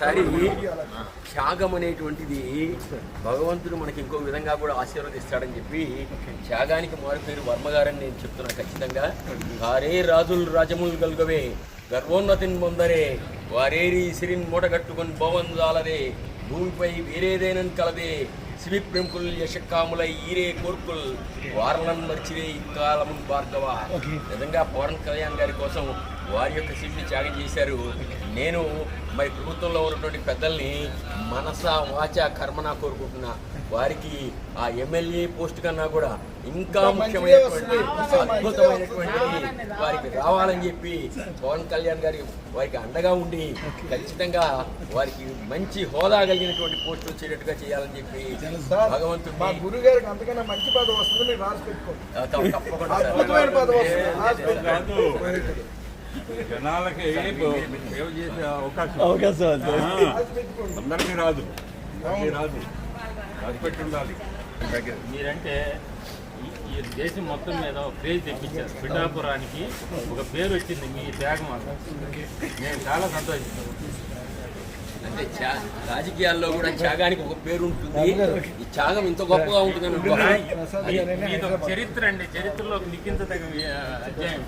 ఒక్కొక్కసారి త్యాగం అనేటువంటిది భగవంతుడు మనకి ఇంకో విధంగా కూడా ఆశీర్వదిస్తాడని చెప్పి త్యాగానికి మారు పేరు వర్మగారని నేను చెప్తున్నా ఖచ్చితంగా. వారే రాజులు రాజములు గలుగవే గర్వోన్నతిని పొందరే వారేరి సిరిన్ మూటగట్టుకొని భవంజాలదే భూమిపై వేరేదేనని కలదే శివి ప్రముఖుల్ యశకాముల ఈరే కోర్కుల్ వారలను మర్చిరే ఇక్కాలమున్ భార్గవ. నిజంగా పవన్ కళ్యాణ్ గారి కోసం వారి యొక్క సీట్ని త్యాగం చేశారు. నేను మరి ప్రభుత్వంలో ఉన్నటువంటి పెద్దల్ని మనస వాచ కర్మన కోరుకుంటున్నా వారికి ఆ ఎమ్మెల్యే పోస్ట్ కన్నా కూడా ఇంకా ముఖ్యమైనటువంటి అద్భుతమైనటువంటి వారికి రావాలని చెప్పి పవన్ కళ్యాణ్ గారి వారికి అండగా ఉండి ఖచ్చితంగా వారికి మంచి హోదా కలిగినటువంటి పోస్ట్ వచ్చేటట్టుగా చేయాలని చెప్పి మా గారికి అంతకన్నా మంచి పదవి వస్తుంది మీరు రాసి పెట్టుకోండి ఆ, తప్ప- తప్పకుండా జనాలకి సేవ చేసే అవకాశం? అవకాశం అందరికీ రాదు. రాదు. రాసిపెట్టి ఉండాలి. మీరంటే ఈ- దేశం మొత్తం మీద ఒక పేరు తెప్పించారు. పిఠాపురానికి ఒక పేరు వచ్చింది మీ త్యాగం నేను చాలా సంతోషిస్తాను అంటే రాజకీయాల్లో కూడా త్యాగానికి ఒక పేరు ఉంటుంది. ఈ త్యాగం ఇంత గొప్పగా ఒక చరిత్ర అండి. చరిత్రలో లిఖించదగ్గ అధ్యాయం.